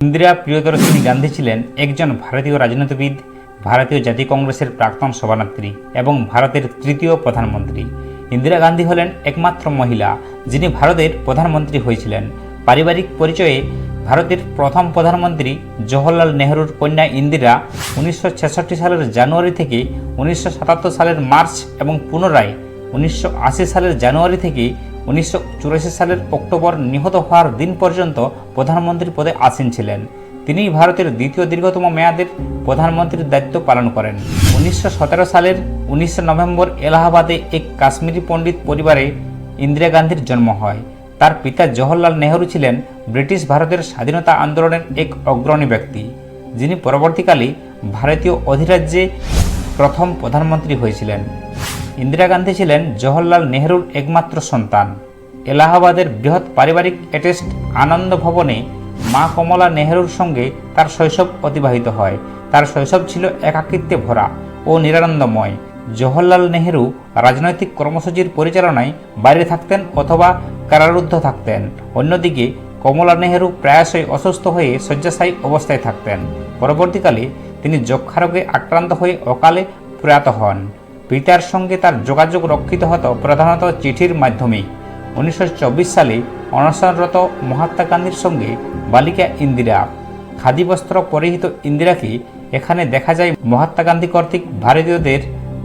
ইন্দিরা প্রিয়দর্শিনী গান্ধী ছিলেন একজন ভারতীয় রাজনীতিবিদ, ভারতীয় জাতীয় কংগ্রেসের প্রাক্তন সভানেত্রী এবং ভারতের তৃতীয় প্রধানমন্ত্রী। ইন্দিরা গান্ধী হলেন একমাত্র মহিলা যিনি ভারতের প্রধানমন্ত্রী হয়েছিলেন। পারিবারিক পরিচয়ে ভারতের প্রথম প্রধানমন্ত্রী জওহরলাল নেহরুর কন্যা ইন্দিরা উনিশশো ছেষট্টি সালের জানুয়ারি থেকে উনিশশো সাতাত্তর সালের মার্চ এবং পুনরায় উনিশশো আশি সালের জানুয়ারি থেকে উনিশশো চুরাশি সালের অক্টোবর নিহত হওয়ার দিন পর্যন্ত প্রধানমন্ত্রী পদে আসীন ছিলেন। তিনি ভারতের দ্বিতীয় দীর্ঘতম মেয়াদের প্রধানমন্ত্রীর দায়িত্ব পালন করেন। উনিশশো সতেরো সালের উনিশে নভেম্বর এলাহাবাদে এক কাশ্মীরি পণ্ডিত পরিবারে ইন্দিরা গান্ধীর জন্ম হয়। তার পিতা জওহরলাল নেহরু ছিলেন ব্রিটিশ ভারতের স্বাধীনতা আন্দোলনের এক অগ্রণী ব্যক্তি। যিনি পরবর্তীকালে ভারতীয় অধিরাজ্যে প্রথম প্রধানমন্ত্রী হয়েছিলেন। ইন্দিরা গান্ধী ছিলেন জওহরলাল নেহরুর একমাত্র সন্তান। এলাহাবাদের বৃহৎ পারিবারিক অ্যাটেস্ট আনন্দ ভবনে মা কমলা নেহরুর সঙ্গে তার শৈশব অতিবাহিত হয়। তার শৈশব ছিল একাকিত্বে ভরা ও নিরানন্দময়। জওহরলাল নেহরু রাজনৈতিক কর্মসূচির পরিচালনায় বাইরে থাকতেন অথবা কারারুদ্ধ থাকতেন। অন্যদিকে কমলা নেহরু প্রায়শই অসুস্থ হয়ে শয্যাশায়ী অবস্থায় থাকতেন। পরবর্তীকালে তিনি যক্ষারোগে আক্রান্ত হয়ে অকালে প্রয়াত হন। পিতার সঙ্গে তার যোগাযোগ রক্ষিত হতো প্রধানত চিঠির মাধ্যমেই উনিশশো সালে অনশনরত মহাত্মা গান্ধীর সঙ্গে বালিকা ইন্দিরা। খাদি বস্ত্র পরিহিত ইন্দিরাকে এখানে দেখা যায় মহাত্মা গান্ধী কর্তৃক ভারতীয়দের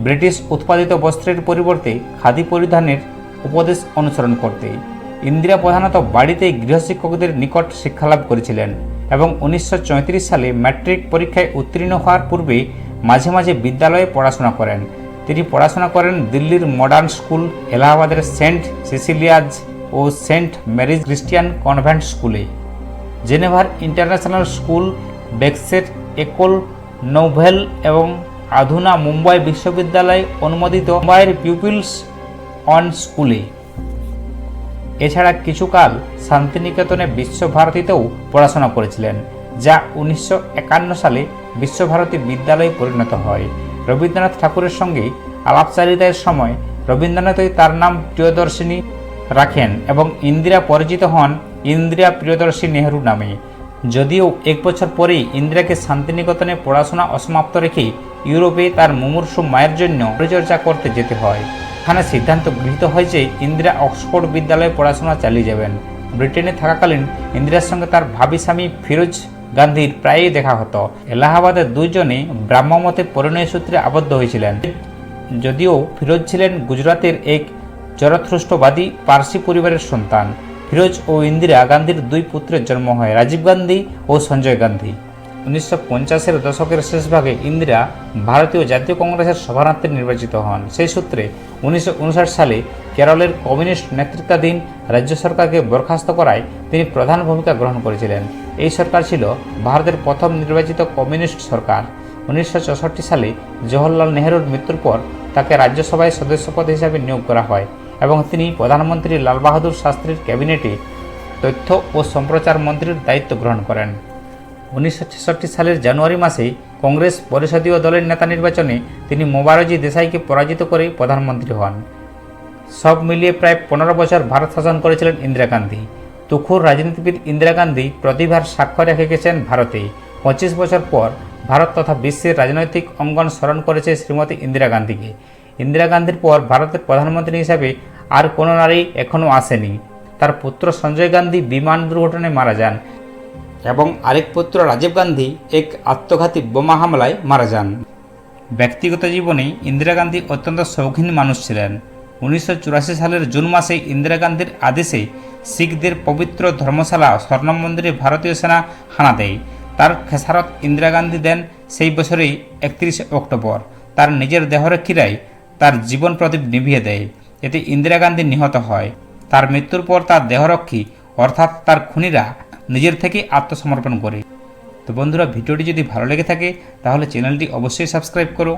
ব্রিটিশ উৎপাদিত বস্ত্রের পরিবর্তে খাদি পরিধানের উপদেশ অনুসরণ করতে। ইন্দিরা প্রধানত বাড়িতেই গৃহশিক্ষকদের নিকট শিক্ষালাভ করেছিলেন এবং উনিশশো চৌত্রিশ সালে ম্যাট্রিক পরীক্ষায় উত্তীর্ণ হওয়ার পূর্বে মাঝে মাঝে বিদ্যালয়ে পড়াশোনা করেন। তিনি পড়াশোনা করেন দিল্লির মডার্ন স্কুল এলাহাবাদের সেন্ট সিসিলিয়াজ ও সেন্ট ম্যারিজ ক্রিস্টিয়ান কনভেন্ট স্কুলে। জেনেভার ইন্টারন্যাশনাল স্কুল, বেক্সের একল, নোভেল এবং আধুনা মুম্বাই বিশ্ববিদ্যালয় অনুমোদিত মুম্বাইয়ের পিউপিলস অন স্কুলে এছাড়া কিছুকাল শান্তিনিকেতনে বিশ্বভারতীতেও পড়াশোনা করেছিলেন, যা উনিশশো একান্ন সালে বিশ্বভারতী বিদ্যালয়ে পরিণত হয়। রবীন্দ্রনাথ ঠাকুরের সঙ্গে আলাপচারিতার সময় রবীন্দ্রনাথই তার নাম প্রিয়দর্শিনী রাখেন এবং ইন্দিরা পরিচিত হন ইন্দিরা প্রিয়দর্শী নেহরু নামে। যদিও এক বছর পরেই ইন্দিরাকে শান্তিনিকেতনে পড়াশোনা অসমাপ্ত রেখে ইউরোপে তার মুমূর্ষু মায়ের জন্য পরিচর্যা করতে যেতে হয়। এখানে সিদ্ধান্ত গৃহীত হয় যে ইন্দিরা অক্সফোর্ড বিদ্যালয়ে পড়াশোনা চালিয়ে যাবেন। ব্রিটেনে থাকাকালীন ইন্দিরার সঙ্গে তার ভাবি স্বামী ফিরোজ গান্ধীর প্রায়ই দেখা হতো। এলাহাবাদের দুইজনে ব্রাহ্মমতে পরিণয় সূত্রে আবদ্ধ হয়েছিলেন। যদিও ফিরোজ ছিলেন গুজরাতের এক জরথ্রুষ্টবাদী পার্সি পরিবারের সন্তান। ফিরোজ ও ইন্দিরা গান্ধীর দুই পুত্রের জন্ম হয় রাজীব গান্ধী ও সঞ্জয় গান্ধী। উনিশশো পঞ্চাশের দশকের শেষভাগে ইন্দিরা ভারতীয় জাতীয় কংগ্রেসের সভানেত্রী নির্বাচিত হন। সেই সূত্রে উনিশশো উনষাট সালে কেরলের কমিউনিস্ট নেতৃত্বাধীন রাজ্য সরকারকে বরখাস্ত করায় তিনি প্রধান ভূমিকা গ্রহণ করেছিলেন। এই সরকার ছিল ভারতের প্রথম নির্বাচিত কমিউনিস্ট সরকার। উনিশশো চৌষট্টি সালে জওহরলাল নেহরুর মৃত্যুর পর তাকে রাজ্যসভায় সদস্যপদ হিসাবে নিয়োগ করা হয় এবং তিনি প্রধানমন্ত্রী লাল বাহাদুর শাস্ত্রীর ক্যাবিনেটে তথ্য ও সম্প্রচার মন্ত্রীর দায়িত্ব গ্রহণ করেন। উনিশশো ছেষট্টি সালের জানুয়ারি মাসে কংগ্রেস পরিষদীয় দলের নেতা নির্বাচনে তিনি মোবারজি দেশাইকে পরাজিত করে প্রধানমন্ত্রী হন। সব মিলিয়ে প্রায় পনেরো বছর ভারত শাসন করেছিলেন ইন্দিরা গান্ধী। তুখুর রাজনীতিবিদ ইন্দিরা গান্ধী প্রতিভার সাক্ষ্য রেখে গেছেন ভারতে। পঁচিশ বছর পর ভারত তথা বিশ্বের রাজনৈতিক অঙ্গন স্মরণ করেছে শ্রীমতী ইন্দিরা গান্ধীকে। ইন্দিরা গান্ধীর পর ভারতের প্রধানমন্ত্রী হিসাবে আর কোনো নারী এখনও আসেনি। তার পুত্র সঞ্জয় গান্ধী বিমান দুর্ঘটনায় মারা যান। এবং আরেক পুত্র রাজীব গান্ধী এক আত্মঘাতী বোমা হামলায় মারা যান। ব্যক্তিগত জীবনে ইন্দিরা গান্ধী অত্যন্ত শৌখিন মানুষ ছিলেন। উনিশশো চুরাশি সালের জুন মাসে ইন্দিরা গান্ধীর আদেশে শিখদের পবিত্র ধর্মশালা স্বর্ণ মন্দিরে ভারতীয় সেনা হানা দেয়। তার খেসারত ইন্দিরা গান্ধী দেন সেই বছরেই একত্রিশে অক্টোবর। তার নিজের দেহরক্ষীরাই তার জীবন প্রদীপ নিভিয়ে দেয়। এতে ইন্দিরা গান্ধী নিহত হয়। তার মৃত্যুর পর তার দেহরক্ষী, অর্থাৎ তার খুনিরা নিজের থেকে আত্মসমর্পণ করে। তো বন্ধুরা, ভিডিওটি যদি ভালো লেগে থাকে, তাহলে চ্যানেলটি অবশ্যই সাবস্ক্রাইব করো।